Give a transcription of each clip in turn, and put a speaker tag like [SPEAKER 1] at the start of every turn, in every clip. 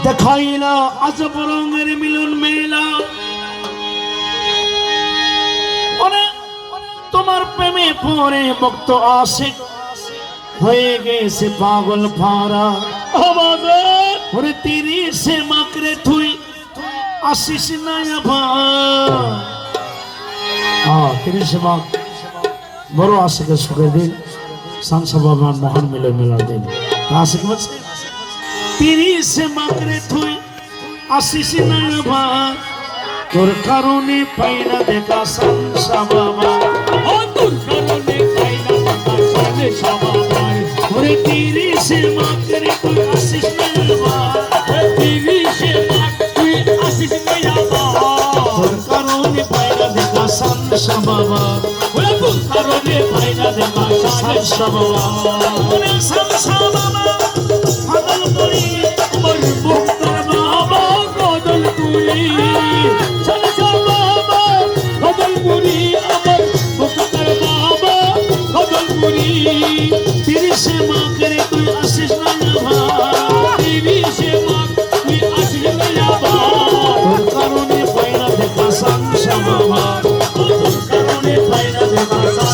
[SPEAKER 1] দেখাইলা আজব রঙের মিলন মেলা। তোমার প্রেমে পরে ভক্ত আসে। হয়ে গেছে পাগল ফারা। ওরে তিরিশে মাকরে থুই আসিস না তিরিশে মাক বড় আশিকে সুখের দিন। বাবার মহান মিলন মেলার দিন। আশিক বলছে তিরিশে মাকরে থুই আসিস না আবার তোর কারণে পাইনা দেখা সাংসা বাবা ওরে তিরিশে মাকরে তুই আসিস না আবার তোর কারণে পাইনা দেখা সাংসা বাবা সাংসা বাবা ওরে বাবা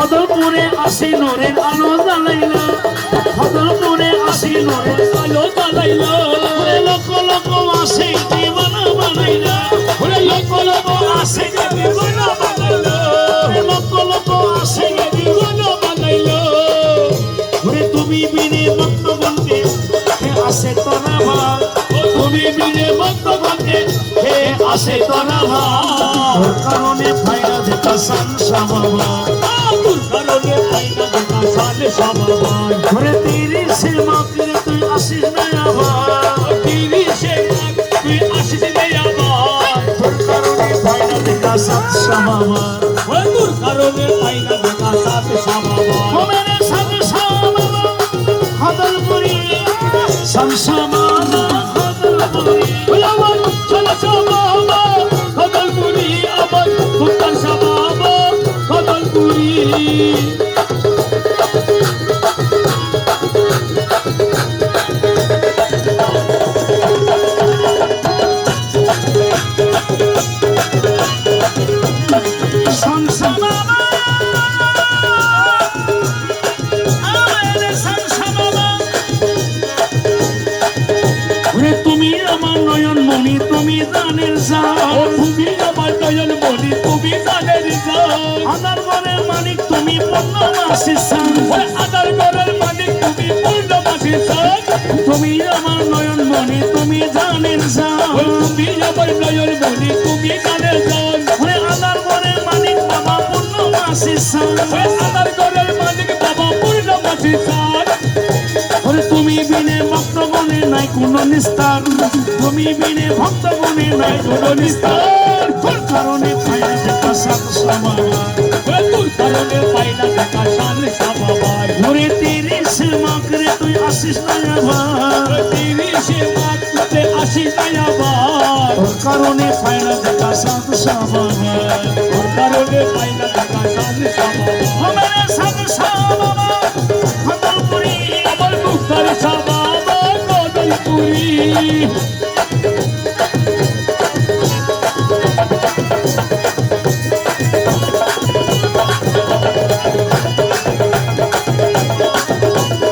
[SPEAKER 1] কদলপুরে আসি নোরের আলো জ্বালাইলা। কদলপুরে আসি নোরের আলো জ্বালাইলা। লোক লোক আসে দিবানা বানাইলা। লোক লোক আসে দিবানা বানাইলা। লোক লোক আসে দিবানা বানাইলা। তুমি বিনে ভক্ত হে আসে তোরা তুমি বিনে ভক্ত বলতে হে আসে তোরা কারণে ফাইনা দেখা সংসা বাবা ঘরে তিরিশে মাকরে তুই আসিস না আবার। তোর কারণে ফাইনা দেখা সংসা বাবা জানের যাও
[SPEAKER 2] তুমি আমার নয়ন মনি তুমি জানের
[SPEAKER 1] আদার ঘরের মালিক তুমি পূর্ণ মাসি
[SPEAKER 2] ওই আদার ঘরের মালিক তুমি পূর্ণ মাসি
[SPEAKER 1] তুমি আমার নয়ন মণি তুমি জানের
[SPEAKER 2] ওই তুমি আমার নয়ন মনি তুমি জানের
[SPEAKER 1] ওরে আদার ঘরের মালিক বাবা পূর্ণ মাসি
[SPEAKER 2] ওই আদার ঘরের মালিক বাবা পূর্ণ মাসি
[SPEAKER 1] ওরে নাই কোনো নিস্তার। তুমি বিনে ভক্ত বনে নাই কোনো নিস্তার। তোর কারণে পাইয়া দেখা সাত
[SPEAKER 2] ওই তোর কারণে পাইনা দেখা শান সাবাবাই
[SPEAKER 1] ওরে তিরিশ মাকরে তুই আসিস না আবার।
[SPEAKER 2] তিরিশে মাত্রে আসি নাই আবার।
[SPEAKER 1] তোর কারণে পাইয়া দেখা সাত সময়
[SPEAKER 2] তোর কারণে পাইনা দেখা শান সাবাবাই
[SPEAKER 1] আমার সাত সময়
[SPEAKER 2] people.